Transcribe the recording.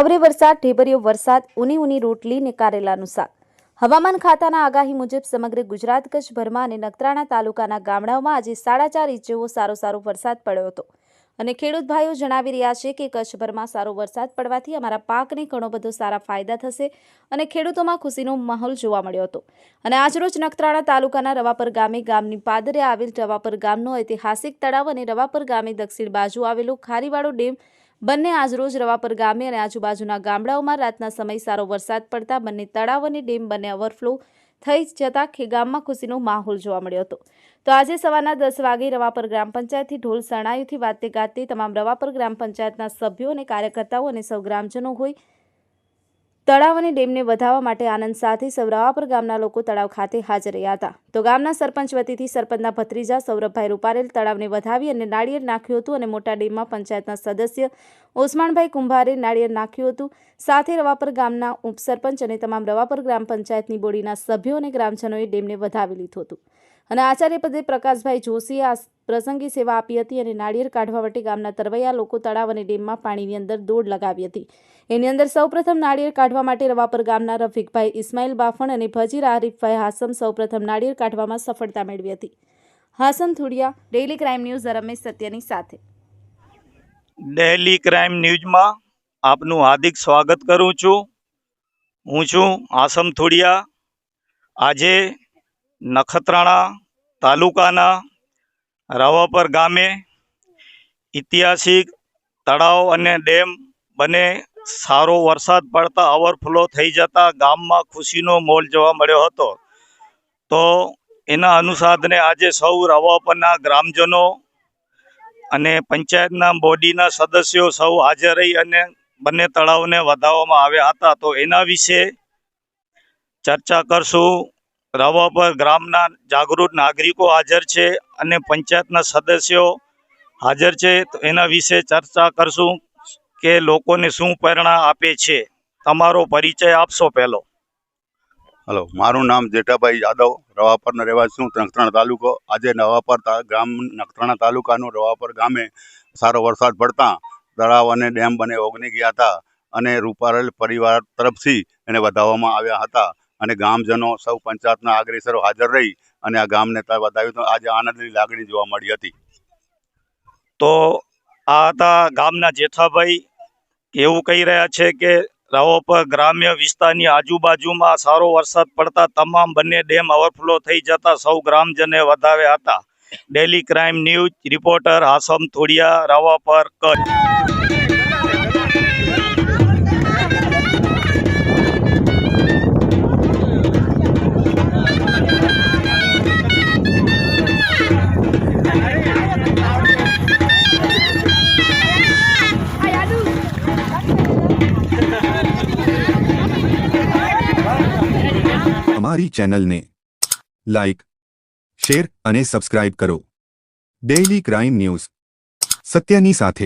આવરે વરસાદ, ઢેબરિયો વરસાદ, ઉની ઉની રોટલી ને કારેલાનું શાક. હવામાન ખાતાના આગાહી મુજબ સમગ્ર ગુજરાત કચ્છભરમાં અને નખત્રાણા તાલુકાના ગામડાઓમાં આજે સાડા ચાર ઇંચ જેવો સારો સારો વરસાદ પડ્યો હતો. અને ખેડૂત ભાઈઓ જણાવી રહ્યા છે કે કચ્છભરમાં સારો વરસાદ પડવાથી અમારા પાકને ઘણો બધો સારા ફાયદા થશે અને ખેડૂતોમાં ખુશીનો માહોલ જોવા મળ્યો હતો. અને આજરોજ નખત્રાણા તાલુકાના રવાપર ગામે ગામની પાદરે આવેલ રવાપર ગામનો ઐતિહાસિક તળાવ અને રવાપર ગામે દક્ષિણ બાજુ આવેલો ખારીવાડો ડેમ બંને આજરોજ રવાપર ગામે અને આજુબાજુના ગામડાઓમાં રાતના સમય સારો વરસાદ પડતા બંને તળાવ અને ડેમ બંને ઓવરફ્લો થઈ જતા ગામમાં ખુશીનો માહોલ જોવા મળ્યો હતો. તો આજે સવારના દસ વાગે રવાપર ગ્રામ પંચાયતથી ઢોલ શરણાઈથી વાતે ગાતે તમામ રવાપર ગ્રામ પંચાયતના સભ્યો અને કાર્યકર્તાઓ અને સૌ ગ્રામજનો હોય તળાવ અને ડેમને વધાવવા માટે આનંદ સાથે સૌરાવાપર ગામના લોકો તળાવ ખાતે હાજર રહ્યા હતા. તો ગામના સરપંચ વતીથી સરપંચના ભત્રીજા સૌરભભાઈ રૂપારેલ તળાવને વધાવી અને નાળિયેર નાખ્યું હતું અને મોટા ડેમમાં પંચાયતના સદસ્ય ઓસમાણભાઈ કુંભારે નાળિયેર નાખ્યું હતું. સાથે રવાપર ગામના ઉપસરપંચ અને તમામ રવાપર ગ્રામ પંચાયતની બોડીના સભ્યો અને ગ્રામજનોએ ડેમને વધાવી લીધું હતું. અને આચાર્યપદે પ્રકાશભાઈ જોશીએ આ પ્રસંગે સેવા આપી હતી અને નાળિયેર કાઢવા માટે ગામના તરવૈયા લોકો તળાવ અને ડેમમાં પાણીની અંદર દોડ લગાવી હતી. એની અંદર સૌપ્રથમ નાળિયેર કાઢવા માટે રવાપર ગામના રફીકભાઈ ઇસ્માઇલ બાફણ અને ભજીર આરીફભાઈ હાસમ સૌપ્રથમ નાળિયેર કાઢવામાં સફળતા મેળવી હતી. Hasan Thudiya, daily crime news Ramesh સત્યની સાથે. ડેલી ક્રાઇમ ન્યૂઝમાં આપનું હાર્દિક સ્વાગત કરું છું. હું છું આસમ થોડિયા. આજે નખત્રાણા તાલુકાના રાવાપર ગામે ઐતિહાસિક તળાવ અને ડેમ બંને સારો વરસાદ પડતા ઓવરફ્લો થઈ જતા ગામમાં ખુશીનો મોલ જોવા મળ્યો હતો. તો એના અનુસાધને આજે સૌ રાવાપરના ગ્રામજનો અને પંચાયતના બોડીના સદસ્યો સૌ હાજર રહી અને બંને તળાવને વધાવવામાં આવ્યા હતા. તો એના વિશે ચર્ચા કરશું. રવાપર ગ્રામના જાગૃત નાગરિકો હાજર છે અને પંચાયતના સદસ્યો હાજર છે. તો એના વિશે ચર્ચા કરશું કે લોકોને શું પ્રેરણા આપે છે. તમારો પરિચય આપશો પહેલો. હલો, મારું નામ જેઠાભાઈ યાદવ રવાપરનો રહેવાસી છું નખત્રાણા તાલુકો. આજે નવાપર ગ્રામ નખત્રાણા તાલુકાનું રવાપર ગામે સારો વરસાદ પડતા તળાવ અને ડેમ બને ઓગની ગયા હતા અને રૂપારેલ પરિવાર તરફથી એને વધાવવામાં આવ્યા હતા. અને ગામજનો સૌ પંચાયતના અગ્રેસરો હાજર રહી અને આ ગામને વધાવ્યું તો આજે આનંદની લાગણી જોવા મળી હતી. તો આ હતા ગામના જેઠાભાઈ. એવું કહી રહ્યા છે કે રાવોપર ગ્રામ્ય વિસ્તારની આજુબાજુમાં સારો વરસાદ પડતા તમામ બંને ડેમ ઓવરફ્લો થઈ જતા સૌ ગ્રામજને વધાવ્યા હતા. Daily crime news reporter Hasam Thodiya Ravapar Kutch. અમારી ચેનલને લાઇક શેર અને સબસ્ક્રાઇબ કરો. Daily crime news. સત્યની સાથે.